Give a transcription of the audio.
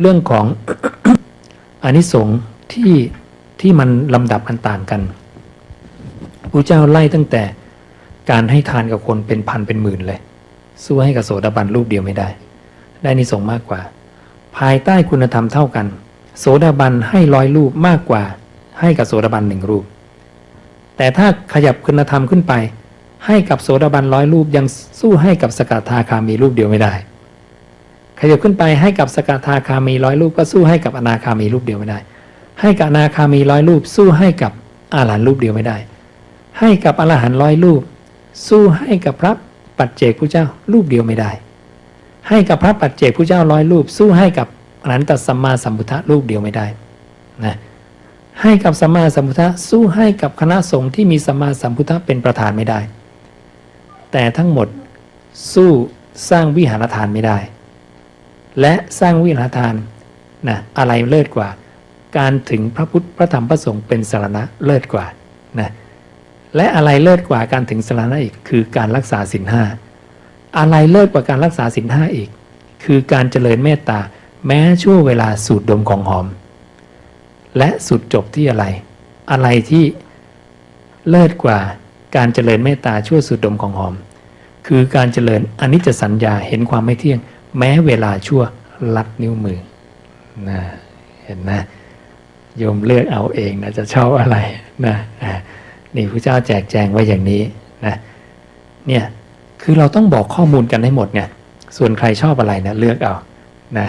เรื่องของอานิสงส์ที่ที่มันลำดับอันต่างกันพระเจ้าไล่ตั้งแต่การให้ทานกับคนเป็นพันเป็นหมื่นเลย สู้ให้กับโสดาบันรูปเดียวไม่ได้ ได้อนิสงส์มากกว่า ภายใต้คุณธรรมเท่ากัน โสดาบันให้ร้อยรูปมากกว่า ให้กับโสดาบันหนึ่งรูป แต่ถ้าขยับคุณธรรมขึ้นไป ให้กับโสดาบันร้อยรูปยังสู้ให้กับสกทาคามีรูปเดียวไม่ได้ ขยับขึ้นไปให้กับสกทาคามีร้อยรูปก็สู้ให้กับอนาคามีรูปเดียวไม่ได้ ให้กับอนาคามีร้อยรูป สู้ให้กับอาหารรูปเดียวไม่ได้ ให้กับอรหันต์ร้อยรูป สู้ให้กับพระปัจเจกผู้เจ้ารูปเดียวไม่ได้ ให้กับพระปัจเจกผู้เจ้าร้อยรูป สู้ให้กับอรหันตสัมมาสัมพุทธรูปเดียวไม่ได้นะให้กับสัมมาสัมพุทธะสู้ให้กับคณะสงฆ์ที่มีสัมมาสัมพุทธะเป็นประธานไม่ได้ แต่ทั้งหมดสู้สร้างวิหารทานไม่ได้ และสร้างวิหารทานนะอะไรเลิศกว่า การถึงพระพุทธพระธรรมพระสงฆ์เป็นสารณะเลิศกว่านะและอะไรเลิศกว่าการถึงสารณะอีกคือการรักษาศีลห้าอะไรเลิศกว่าการรักษาศีลห้าอีก คือการเจริญเมตตาแม้ช่วงเวลาสูดดมของหอม และสุดจบที่อะไร อะไรที่เลิศกว่าการเจริญเมตตาชั่วสุดดมของหอม คือการเจริญอนิจจสัญญาเห็นความไม่เที่ยง แม้เวลาชั่วลัดนิ้วมือนะเห็นนะโยมเลือกเอาเองนะจะชอบอะไรนะนี่พระเจ้าแจกแจงไว้อย่างนี้นะเนี่ยคือเราต้องบอกข้อมูลกันให้หมดไงส่วนใครชอบอะไรนะเลือกเอานะ